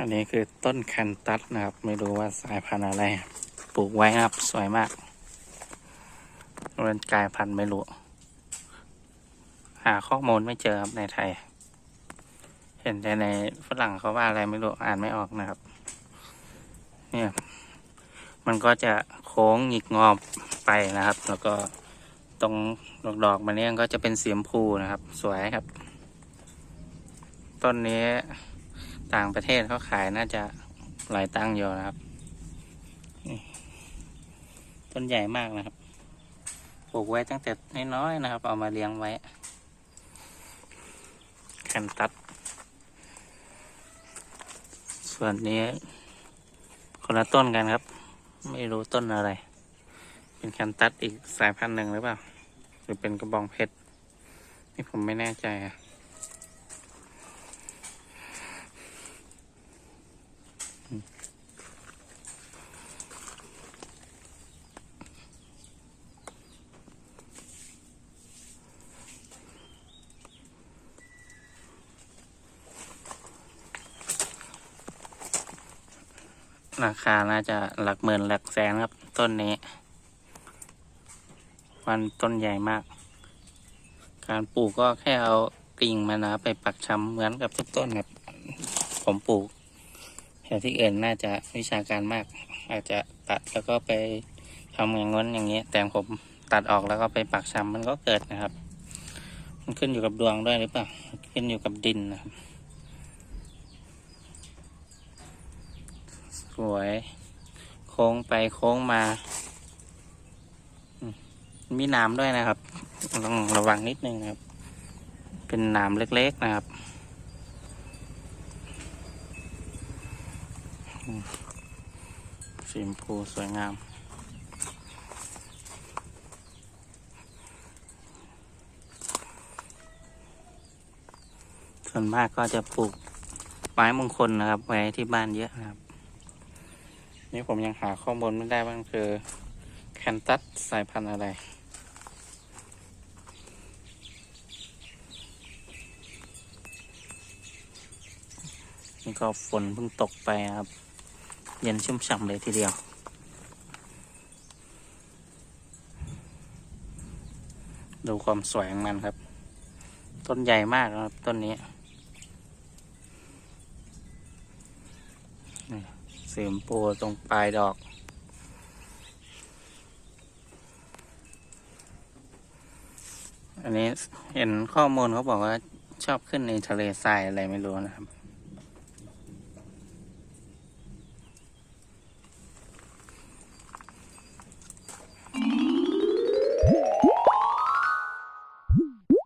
อันนี้คือต้นแคนตัสนะครับ ไม่รู้ว่าสายพันธุ์อะไร ปลูกไว้นะครับ สวยมากมันกายพันธุ์ไม่รู้ หาข้อมูลไม่เจอครับในไทย เห็นแต่ในฝรั่งเขาว่าอะไรไม่รู้ อ่านไม่ออกนะครับ เนี่ย มันก็จะโค้งหงิกงอไปนะครับ แล้วก็ตรงดอกๆมันเนี่ยก็จะเป็นสีชมพูนะครับ สวยครับ ต้นนี้ ต่างประเทศเขาขายน่าจะหลายตังค์อยู่นะครับ ต้นใหญ่มากนะครับ ปลูกไว้ตั้งแต่น้อยๆนะครับ เอามาเลี้ยงไว้แคนตัสส่วนนี้ คนละต้นกันครับ ไม่รู้ต้นอะไร เป็นแคนตัสอีกสายพันธุ์หนึ่งหรือเปล่า หรือเป็นกระบองเพชรนี่ผมไม่แน่ใจอะ ราคาน่าจะหลักหมื่นหลักแสนครับ ต้นนี้ มันต้นใหญ่มาก การปลูกก็แค่เอากิ่งมันนะไปปักชำเหมือนกับทุกต้นครับ ผมปลูกแต่ที่อื่นน่าจะวิชาการมาก อาจจะตัดแล้วก็ไปทำอย่างง้นอย่างนี้ แต่ผมตัดออกแล้วก็ไปปักชำมันก็เกิดนะครับ มันขึ้นอยู่กับดวงด้วยหรือเปล่า ขึ้นอยู่กับดินนะครับ วย โค้งไปโค้งมา มีนามด้วยนะครับ ต้องระวังนิดนึงนะครับ เป็นนามเล็กๆนะครับ สีชมพูสวยงามส่วนมากก็จะปลูกไม้มงคลนะครับ ไว้ที่บ้านเยอะนะครับ นี่ผมยังหาข้อมูลไม่ได้ว่ามันคือ แคนตัสสายพันธุ์อะไร นี่ก็ฝนเพิ่งตกไปครับ เย็นชุ่มฉ่ำเลยทีเดียว ดูความสวยของมันครับ ต้นใหญ่มากครับ ต้นนี้ เสริมปูตรงปลายดอก อันนี้เห็นข้อมูลเขาบอกว่าชอบขึ้นในทะเลทรายอะไรไม่รู้นะครับ